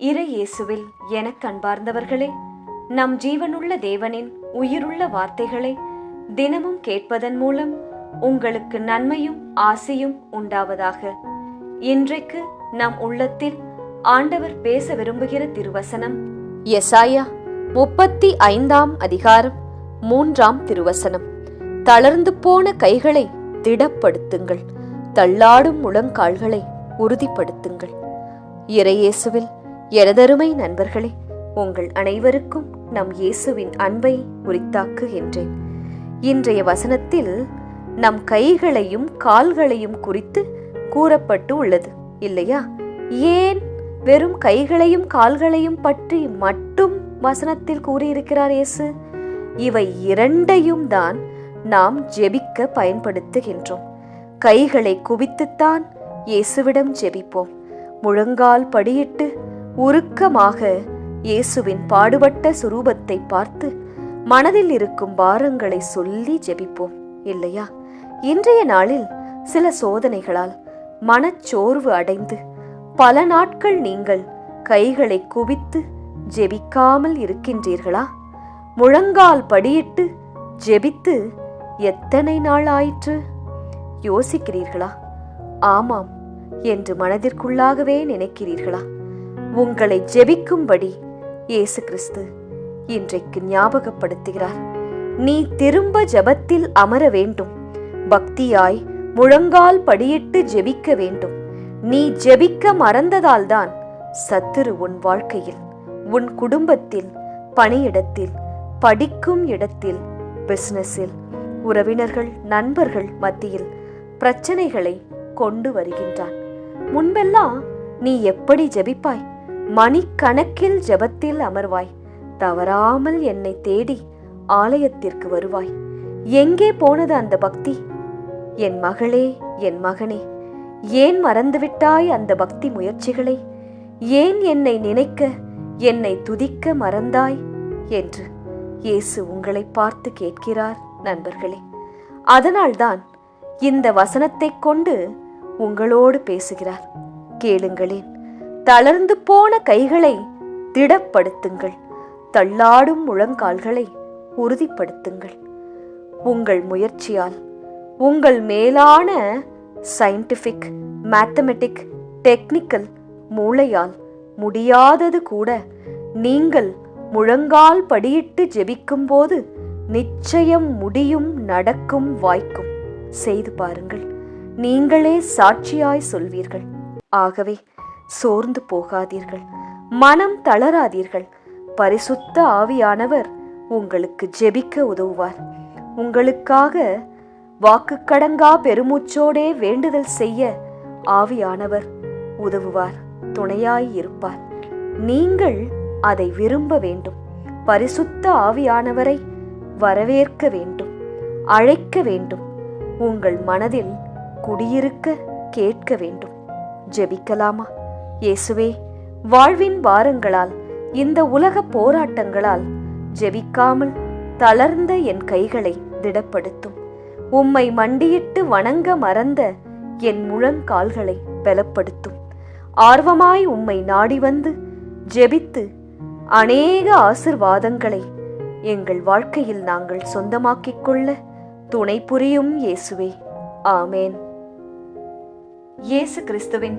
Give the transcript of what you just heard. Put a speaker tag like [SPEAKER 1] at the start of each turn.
[SPEAKER 1] இறை இயேசுவில் எனக் கண்பார்ந்தவர்களே நம் ஜீவனுள்ள தேவனின் உயிருள்ள வார்த்தைகளை தினமும் கேட்பதன் மூலம் உங்களுக்கு நன்மையும் ஆசையும் உண்டாவதாக. இன்றைக்கு நம் உள்ளத்தில் ஆண்டவர் பேச விரும்புகிற திருவசனம் எசாயா முப்பத்தி ஐந்தாம் அதிகாரம் மூன்றாம் திருவசனம். தளர்ந்து போன கைகளை திடப்படுத்துங்கள் தள்ளாடும் முழங்கால்களை உறுதிப்படுத்துங்கள். இறையேசுவில் எனதருமை நண்பர்களே உங்கள் அனைவருக்கும் நம் இயேசுவின் அன்பை உரித்தாக்குகின்றேன். இன்றைய வசனத்தில் நம் கைகளையும் கால்களையும் குறித்து கூறப்பட்டு உள்ளது இல்லையா? ஏன் வெறும் கைகளையும் கால்களையும் பற்றி மட்டும் வசனத்தில் கூறியிருக்கிறார் இயேசு? இவை இரண்டையும் தான் நாம் ஜெபிக்க பயன்படுத்துகின்றோம். கைகளை குவித்துத்தான் இயேசுவிடம் ஜெபிப்போம். முழங்கால் படியிட்டு உருக்கமாக இயேசுவின் பாடுபட்ட சுரூபத்தை பார்த்து மனதில் இருக்கும் பாரங்களை சொல்லி ஜெபிப்போம் இல்லையா? இன்றைய நாளில் சில சோதனைகளால் மனச்சோர்வு அடைந்து பல நாட்கள் நீங்கள் கைகளை குவித்து ஜெபிக்காமல் இருக்கின்றீர்களா? முழங்கால் படியிட்டு ஜெபித்து எத்தனை நாள் ஆயிற்று? யோசிக்கிறீர்களா? ஆமாம் என்று மனதிற்குள்ளாகவே நினைக்கிறீர்களா? உங்களை ஜெபிக்கும்படி இயேசு கிறிஸ்து இன்றைக்கு ஞாபகப்படுத்துகிறார். நீ திரும்ப ஜெபத்தில் அமர வேண்டும். பக்தியாய் முழங்கால் படியிட்டு ஜெபிக்க வேண்டும். நீ ஜெபிக்க மறந்ததால்தான் சத்துரு உன் வாழ்க்கையில் உன் குடும்பத்தில் பணியிடத்தில் படிக்கும் இடத்தில் பிசினஸில் உறவினர்கள் நண்பர்கள் மத்தியில் பிரச்சனைகளை கொண்டு வருகின்றான். முன்பெல்லாம் நீ எப்படி ஜெபிப்பாய்? மணிக்கணக்கில் ஜெபத்தில் அமர்வாய். தவறாமல் என்னை தேடி ஆலயத்திற்கு வருவாய். எங்கே போனது அந்த பக்தி? என் மகளே என் மகனே ஏன் மறந்துவிட்டாய் அந்த பக்தி முயற்சிகளை? ஏன் என்னை நினைக்க என்னை துதிக்க மறந்தாய்? என்று இயேசு உங்களை பார்த்து கேட்கிறார் நண்பர்களே. அதனால்தான் இந்த வசனத்தைக் கொண்டு உங்களோடு பேசுகிறார். கேளுங்களேன். தளர்ந்து போன கைகளை திடப்படுத்துங்கள். தள்ளாடும் முழங்கால்களை உறுதிப்படுத்துங்கள். உங்கள் முயற்சியால் உங்கள் மேலான சயின்டிஃபிக் மேத்தமெட்டிக் டெக்னிக்கல் மூளையால் முடியாதது கூட நீங்கள் முழங்கால் படியிட்டு ஜெபிக்கும்போது நிச்சயம் முடியும் நடக்கும் வாய்க்கும். செய்து பாருங்கள். நீங்களே சாட்சியாய் சொல்வீர்கள். ஆகவே சோர்ந்து போகாதீர்கள். மனம் தளராதீர்கள். பரிசுத்த ஆவியானவர் உங்களுக்கு ஜெபிக்க உதவுவார். உங்களுக்காக வாக்குக்கடங்கா பெருமூச்சோடே வேண்டுதல் செய்ய ஆவியானவர் உதவுவார். துணையாய் இருப்பார். நீங்கள் அதை விரும்ப வேண்டும். பரிசுத்த ஆவியானவரை வரவேற்க வேண்டும். அழைக்க வேண்டும். உங்கள் மனதில் குடியிருக்க கேட்க வேண்டும். ஜெபிக்கலாமா? இயேசுவே வாழ்வின் வாரங்களால் இந்த உலக போராட்டங்களால் ஜெபிக்காமல் தளர்ந்த என் கைகளை திடப்படுத்தும். உம்மை மண்டியிட்டு வணங்க மறந்த என் முழங்கால்களை பலப்படுத்தும். ஆர்வமாய் உம்மை நாடி வந்து ஜெபித்து அநேக ஆசிர்வாதங்களை எங்கள் வாழ்க்கையில் நாங்கள் சொந்தமாக்கிக் கொள்ள துணை புரியும் இயேசுவே. ஆமேன். இயேசு கிறிஸ்துவின்